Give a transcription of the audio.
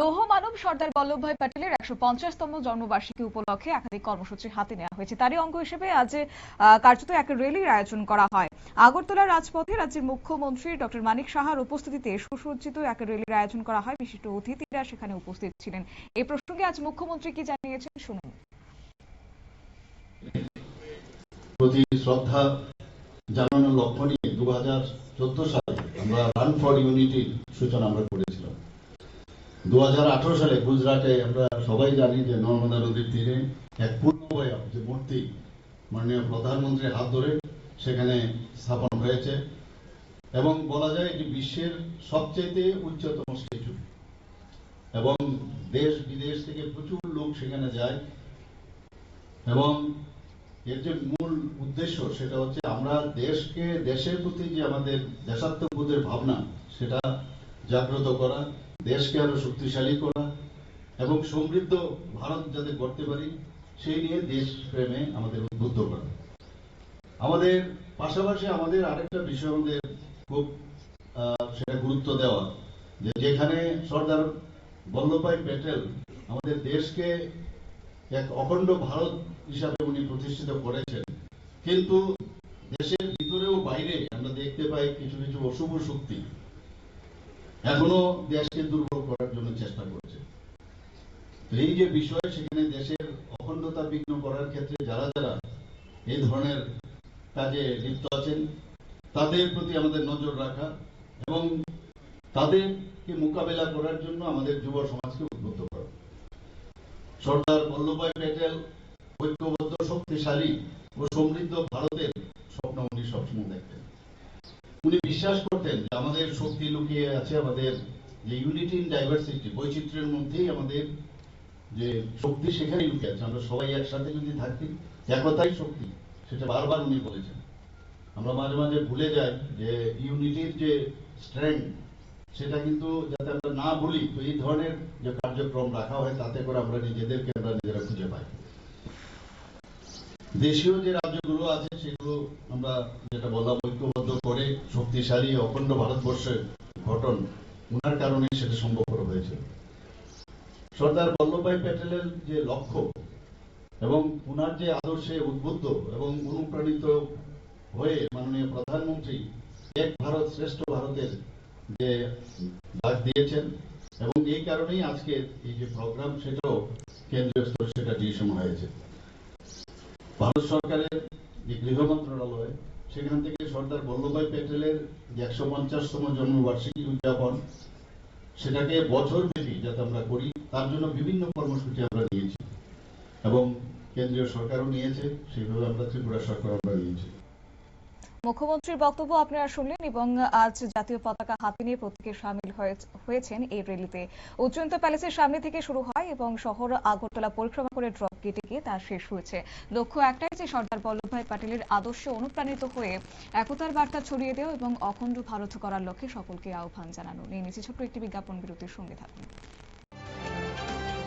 মানব সর্দার বল্লভভাই প্যাটেলের একশো পঞ্চাশতম জন্মবার্ষিকী উপলক্ষে একাধিক কর্মসূচি হাতে নেওয়া হয়েছে। তারই অঙ্গ হিসেবে আজ কার্যত এক র্যালির আয়োজন করা হয়। আগরতলা রাজপথে রাজ্যের মুখ্যমন্ত্রী ডক্টর মানিক সাহার উপস্থিতিতে সুসজ্জিত এক র্যালির আয়োজন করা হয়। বিশিষ্ট অতিথিরা সেখানে উপস্থিত ছিলেন। এই প্রসঙ্গে আজ মুখ্যমন্ত্রী কি জানিয়েছেন শুনুন। প্রতি শ্রদ্ধা জানানোর লক্ষ্য নিয়ে দু হাজার চোদ্দ সালে আমরা রান ফর ইউনিটির সূচনা আমরা করেছিলাম। দু হাজার আঠারো সালে গুজরাটে আমরা সবাই জানি যে নর্মদা নদীর তীরে এক পূর্ণবয় যে মূর্তি মাননীয় প্রধানমন্ত্রীর হাত ধরে সেখানে স্থাপন হয়েছে। এবং বলা যায় এটি বিশ্বের সবচেয়ে উচ্চতম স্ট্যাচু। এবং দেশ বিদেশ থেকে প্রচুর লোক সেখানে যায়। এবং এর যে মূল উদ্দেশ্য সেটা হচ্ছে আমরা দেশকে, দেশের প্রতি যে আমাদের দেশাত্মবোধের ভাবনা, সেটা জাগ্রত করা। দেশকে আরও শক্তিশালী করা এবং সমৃদ্ধ ভারত যাতে করতে পারি, সেই নিয়ে দেশ প্রেমে আমাদের উদ্বুদ্ধ করা। আমাদের পাশাপাশি আমাদের আরেকটা বিষয় আমাদের খুব সেটা গুরুত্ব দেওয়া, যে যেখানে সর্দার বল্লভভাই প্যাটেল আমাদের দেশকে এক অখণ্ড ভারত হিসাবে উনি প্রতিষ্ঠিত করেছেন। কিন্তু দেশের ভিতরেও বাইরে আমরা দেখতে পাই কিছু কিছু অশুভ শক্তি। এখনও দেশকে দুর্বল করার জন্য চেষ্টা করছে। তো এই যে বিষয়, সেখানে দেশের অখণ্ডতা বিঘ্ন করার ক্ষেত্রে যারা যারা এই ধরনের কাজে লিপ্ত আছেন, তাদের প্রতি আমাদের নজর রাখা এবং তাদেরকে মোকাবেলা করার জন্য আমাদের যুব সমাজকে উদ্বুদ্ধ করা। সর্দার বল্লভভাই প্যাটেল ঐক্যবদ্ধ, শক্তিশালী ও সমৃদ্ধ ভারতের স্বপ্ন উনি সবসময় দেখতেন। বিশ্বাস করতেন যে আমাদের শক্তি লুকিয়ে আছে, আমাদের যে ইউনিটি ইন ডাইভার্সিটি বৈচিত্র্যের মধ্যেই আমাদের যে শক্তি সেখানেই লুকিয়ে আছে। আমরা সবাই একসাথে যদি থাকি একতাই শক্তি, সেটা বারবার উনি বলেছেন। আমরা মাঝে মাঝে ভুলে যাই যে ইউনিটির যে স্ট্রেংথ সেটা কিন্তু যাতে আমরা না ভুলি, তো এই ধরনের যে কার্যক্রম রাখা হয়, তাতে করে আমরা নিজেদেরকে আমরা নিজেরা খুঁজে পাই। দেশীয় যে রাজ্যগুলো আছে, সেগুলো আমরা যেটা বললাম, ঐক্যবদ্ধ করে শক্তিশালী, অখণ্ড ভারতবর্ষের গঠন ওনার কারণে সেটা সম্ভবপর হয়েছে। সর্দার বল্লভভাই প্যাটেলের যে লক্ষ্য এবং ওনার যে আদর্শে উদ্বুদ্ধ এবং অনুপ্রাণিত হয়ে মাননীয় প্রধানমন্ত্রী এক ভারত শ্রেষ্ঠ ভারতের যে ডাক দিয়েছেন এবং এই কারণেই আজকে এই যে প্রোগ্রাম, সেটাও কেন্দ্রীয় স্তরে সেটা ডিসিশন হয়েছে। ভারত সরকারের যে গৃহ মন্ত্রণালয়, সেখান থেকে সর্দার বল্লভভাই প্যাটেলের একশো পঞ্চাশতম জন্মবার্ষিকী উদযাপন, সেটাকে বছর ব্যাপী যাতে আমরা করি, তার জন্য বিভিন্ন কর্মসূচি আমরা নিয়েছি এবং কেন্দ্রীয় সরকারও নিয়েছে, সেইভাবে আমরা ত্রিপুরা সরকার আমরা নিয়েছি। মুখ্যমন্ত্রীর বক্তব্য আপনারা শুনলেন এবং আজ জাতীয় পতাকা হাতে নিয়ে প্রত্যেকে সামিল হয়েছেন এই র্যালিতে। উচ্চন্ত প্যালেসের সামনে থেকে শুরু হয় এবং শহর আগরতলা পরিক্রমা করে ড্রপ গেটে গিয়ে তা শেষ হয়েছে। লক্ষ্য একটাই যে সর্দার বল্লভভাই প্যাটেলের আদর্শে অনুপ্রাণিত হয়ে একতার বার্তা ছড়িয়ে দেওয়া এবং অখণ্ড ভারত করার লক্ষ্যে সকলকে আহ্বান জানানো। নিয়ে নিচ্ছে ছোট্ট একটি বিজ্ঞাপন বিরতির সঙ্গে থাকুন।